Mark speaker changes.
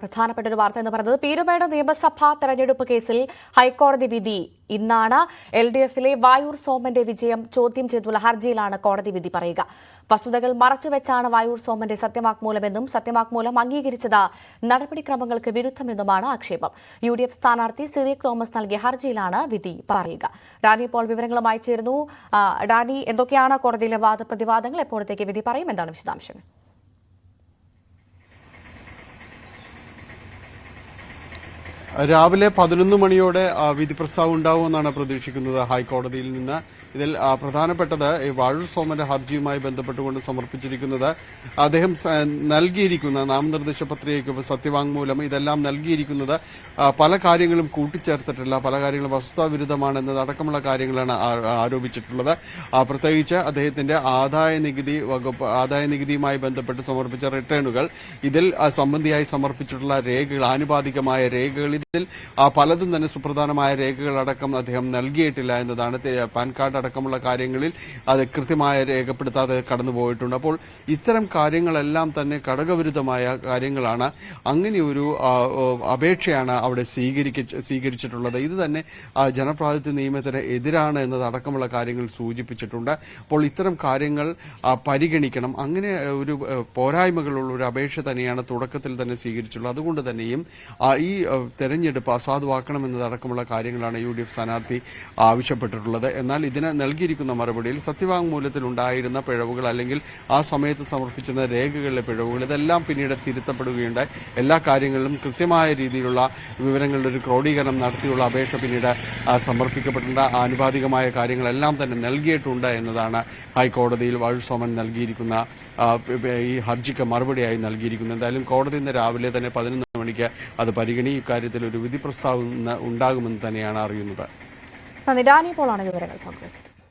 Speaker 1: പ്രധാനപ്പെട്ട ഒരു വാർത്ത എന്ന് പറയുന്നത് പീരുമേട് നിയമസഭാ തെരഞ്ഞെടുപ്പ് കേസിൽ ഹൈക്കോടതി വിധി ഇന്നാണ്. എൽ ഡി എഫിലെ വായൂർ സോമന്റെ വിജയം ചോദ്യം ചെയ്തുള്ള ഹർജിയിലാണ് കോടതി വിധി പറയുക. വസ്തുതകൾ മറച്ചുവെച്ചാണ് വായൂർ സോമന്റെ സത്യവാങ്മൂലമെന്നും സത്യവാങ്മൂലം അംഗീകരിച്ചത് നടപടിക്രമങ്ങൾക്ക് വിരുദ്ധമെന്നുമാണ് ആക്ഷേപം. യു ഡി എഫ് സ്ഥാനാർത്ഥി സിറിയക് തോമസ് നൽകിയ ഹർജിയിലാണ് വിധി പറയുക. ഡാനി പോൾ വിവരങ്ങളുമായി ചേരുന്നു. ഡാനി എന്തൊക്കെയാണ് കോടതിയിലെ വാദപ്രതിവാദങ്ങൾ? എപ്പോഴത്തേക്ക് വിധി പറയും? എന്താണ് വിശദാംശങ്ങൾ?
Speaker 2: രാവിലെ പതിനൊന്ന് മണിയോടെ വിധി പ്രസ്താവം ഉണ്ടാവുമെന്നാണ് പ്രതീക്ഷിക്കുന്നത് ഹൈക്കോടതിയിൽ നിന്ന്. ഇതിൽ പ്രധാനപ്പെട്ടത് വാഴൂർ സോമന്റെ ഹർജിയുമായി ബന്ധപ്പെട്ടുകൊണ്ട് സമർപ്പിച്ചിരിക്കുന്നത് അദ്ദേഹം നൽകിയിരിക്കുന്ന നാമനിർദ്ദേശ പത്രികയ്ക്ക് സത്യവാങ്മൂലം ഇതെല്ലാം നൽകിയിരിക്കുന്നത് പല കാര്യങ്ങളും കൂട്ടിച്ചേർത്തിട്ടില്ല പല കാര്യങ്ങളും വസ്തുതാവിരുദ്ധമാണെന്നതടക്കമുള്ള കാര്യങ്ങളാണ് ആരോപിച്ചിട്ടുള്ളത്. പ്രത്യേകിച്ച് അദ്ദേഹത്തിന്റെ ആദായ നികുതി വകുപ്പ് ആദായ നികുതിയുമായി ബന്ധപ്പെട്ട് സമർപ്പിച്ച റിട്ടേണുകൾ ഇതിൽ സംബന്ധിയായി സമർപ്പിച്ചിട്ടുള്ള രേഖകൾ ആനുപാതികമായ രേഖകൾ ഇതിൽ പലതും തന്നെ സുപ്രധാനമായ രേഖകളടക്കം അദ്ദേഹം നൽകിയിട്ടില്ല എന്നതാണ് പാൻ കാർഡ് അടക്കമുള്ള കാര്യങ്ങളിൽ അത് കൃത്യമായ രേഖപ്പെടുത്താതെ കടന്നുപോയിട്ടുണ്ട് അപ്പോൾ ഇത്തരം കാര്യങ്ങളെല്ലാം തന്നെ ഘടകവിരുദ്ധമായ കാര്യങ്ങളാണ്. അങ്ങനെയൊരു അപേക്ഷയാണ് അവിടെ സ്വീകരിച്ചിട്ടുള്ളത്. ഇത് തന്നെ ജനപ്രാതിനിധ്യ നിയമത്തിന് എതിരാണ് എന്നതടക്കമുള്ള കാര്യങ്ങൾ സൂചിപ്പിച്ചിട്ടുണ്ട്. അപ്പോൾ ഇത്തരം കാര്യങ്ങൾ പരിഗണിക്കണം. അങ്ങനെ ഒരു പോരായ്മകളുള്ള ഒരു അപേക്ഷ തന്നെയാണ് തുടക്കത്തിൽ തന്നെ സ്വീകരിച്ചുള്ളത് അതുകൊണ്ട് തന്നെയും ഈ തെരഞ്ഞെടുപ്പ് അസാധുവാക്കണമെന്നതടക്കമുള്ള കാര്യങ്ങളാണ് യു ഡി എഫ് സ്ഥാനാർത്ഥി ആവശ്യപ്പെട്ടിട്ടുള്ളത്. എന്നാൽ ഇതിന് നൽകിയിരിക്കുന്ന മറുപടിയിൽ സത്യവാങ്മൂലത്തിൽ ഉണ്ടായിരുന്ന പിഴവുകൾ അല്ലെങ്കിൽ ആ സമയത്ത് സമർപ്പിച്ചിരുന്ന രേഖകളിലെ പിഴവുകൾ ഇതെല്ലാം പിന്നീട് തിരുത്തപ്പെടുകയുണ്ടായി. എല്ലാ കാര്യങ്ങളിലും കൃത്യമായ രീതിയിലുള്ള വിവരങ്ങളുടെ ഒരു ക്രോഡീകരണം നടത്തിയുള്ള അപേക്ഷ പിന്നീട് ആ, സമർപ്പിക്കപ്പെട്ടിട്ടുണ്ട്. ആനുപാതികമായ കാര്യങ്ങളെല്ലാം തന്നെ നൽകിയിട്ടുണ്ട് എന്നതാണ് ഹൈക്കോടതിയിൽ വാഴു സോമൻ നൽകിയിരിക്കുന്ന ഈ ഹർജിക്ക് മറുപടിയായി നൽകിയിരിക്കുന്നത്. എന്തായാലും കോടതി ഇന്ന് രാവിലെ തന്നെ പതിനൊന്ന് മണിക്ക് അത് പരിഗണി ഇക്കാര്യത്തിൽ ഒരു വിധി പ്രസ്താവം ഉണ്ടാകുമെന്ന് തന്നെയാണ് അറിയുന്നത്.
Speaker 1: ഡാനി പോളാണ് വിവരങ്ങൾ പങ്കുവച്ചത്.